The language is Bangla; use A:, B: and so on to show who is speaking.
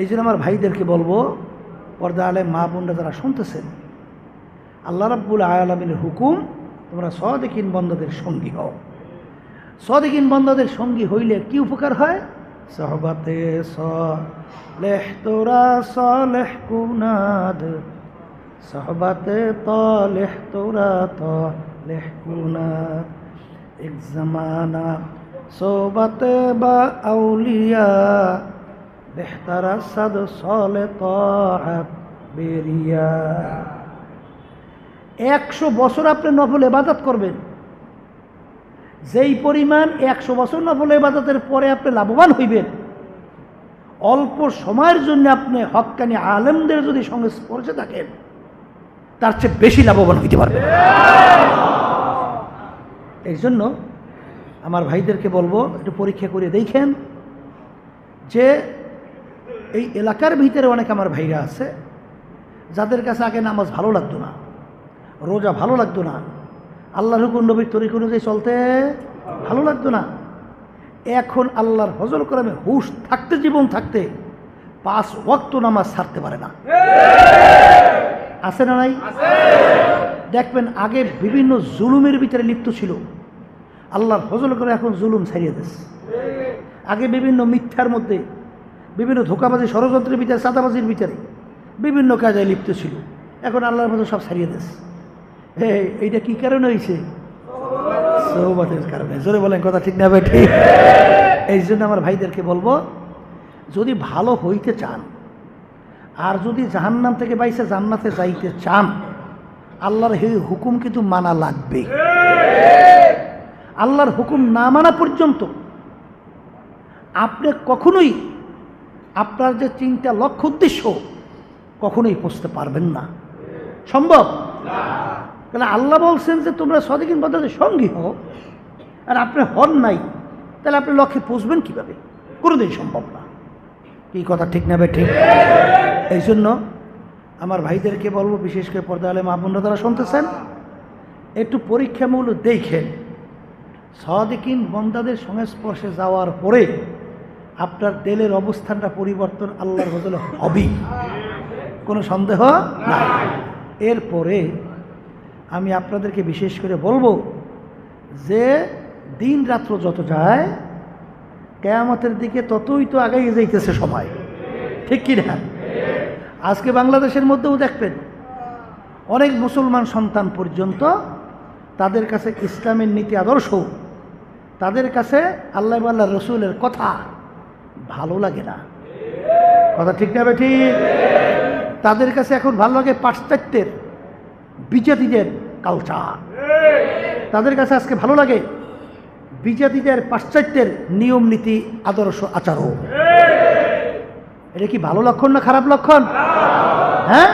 A: এই জন্য আমার ভাইদেরকে বলব, পর্দা আলে মা বোনরা যারা শুনতেছেন, আল্লাহ রাব্বুল আলমিনের হুকুম, তোমরা সদেকিন বন্ধদের সঙ্গী হও। সদেকিন বন্ধদের সঙ্গী হইলে কি উপকার হয়? সহবাতে সলেহ তোরা সলেহ কুনাদ, সহবাতে তলেহ তোরা তলেহ কুনাদ। এক জমানা সোবাতে বা আউলিয়া বেরিয়া। একশো বছর আপনি নফল এবাদত করবেন। যেই পরিমাণ একশো বছর নফল এবাদতের পরে আপনি লাভবান হইবেন, অল্প সময়ের জন্য আপনি হকানি আলেমদের যদি সংস্পর্শে থাকেন, তার চেয়ে বেশি লাভবান হইতে পারবেন। এই জন্য আমার ভাইদেরকে বলব, একটু পরীক্ষা করে দেখেন যে এই এলাকার ভিতরে অনেক আমার ভাইরা আছে, যাদের কাছে আগে নামাজ ভালো লাগতো না, রোজা ভালো লাগতো না, আল্লাহর হুকুম নবীর তরিক অনুযায়ী চলতে ভালো লাগতো না। এখন আল্লাহর হজল করামে হুশ থাকতে, জীবন থাকতে পাঁচ ওয়াক্ত নামাজ ছাড়তে পারে না। আছে না নাই? দেখবেন আগে বিভিন্ন জুলুমের ভিতরে লিপ্ত ছিল। আল্লাহর হজল করে এখন জুলুম ছাড়িয়ে দিচ্ছে আগে বিভিন্ন মিথ্যার মধ্যে বিভিন্ন ধোকাবাজি, ষড়যন্ত্রের ভিতরে চাঁদাবাজির ভিতরে বিভিন্ন কাজে লিপ্ত ছিল। এখন আল্লাহর মতো সব ছাড়িয়ে দেশ হে এইটা কি কারণে হয়েছে সৌবাতের কারণে। জোরে বলেন, কথা ঠিক না ঠিক এই জন্য আমার ভাইদেরকে বলব, যদি ভালো হইতে চান, আর যদি জাহান্নাম থেকে বাইসে জান্নাতে যাইতে চান, আল্লাহর এই হুকুম কিন্তু মানা লাগবে। আল্লাহর হুকুম না মানা পর্যন্ত আপনি কখনোই আপনার যে চিন্তা লক্ষ্য উদ্দেশ্য, কখনোই পৌঁছতে পারবেন না। সম্ভব? কেন আল্লাহ বলছেন যে তোমরা সদিকিন পদ্ধতির সঙ্গী হও, আর আপনি হন নাই, তাহলে আপনি লক্ষ্যে পৌঁছবেন কীভাবে? কোনোদিন সম্ভব না। কি কথা, ঠিক নেবে ঠিক? এই জন্য আমার ভাইদেরকে বলব, বিশেষ করে পর্দা আলে মাহবুন্ড তারা শুনতেছেন, একটু পরীক্ষামূলক দেখেন। সদিকিন বন্দাদের সংস্পর্শে যাওয়ার পরে আপনার তেলের অবস্থানটা পরিবর্তন আল্লাহর বদলে হবেই কোনো সন্দেহ? না এরপরে আমি আপনাদেরকে বিশেষ করে বলব যে দিন রাত্র যত যায়, কেয়ামতের দিকে ততই তো আগাই যাইতেছে সময়। ঠিক কি না? আজকে বাংলাদেশের মধ্যেও দেখবেন অনেক মুসলমান সন্তান পর্যন্ত তাদের কাছে ইসলামের নীতি আদর্শ, তাদের কাছে আল্লাহ আল্লাহ রসুলের কথা ভালো লাগে না। কথা ঠিক না ঠিক তাদের কাছে এখন ভালো লাগে পাশ্চাত্যের, বিজাতিদের কালচার তাদের কাছে আজকে ভালো লাগে বিজাতিদের পাশ্চাত্যের নিয়ম নীতি, আদর্শ আচারও এটা কি ভালো লক্ষণ না খারাপ লক্ষণ? হ্যাঁ?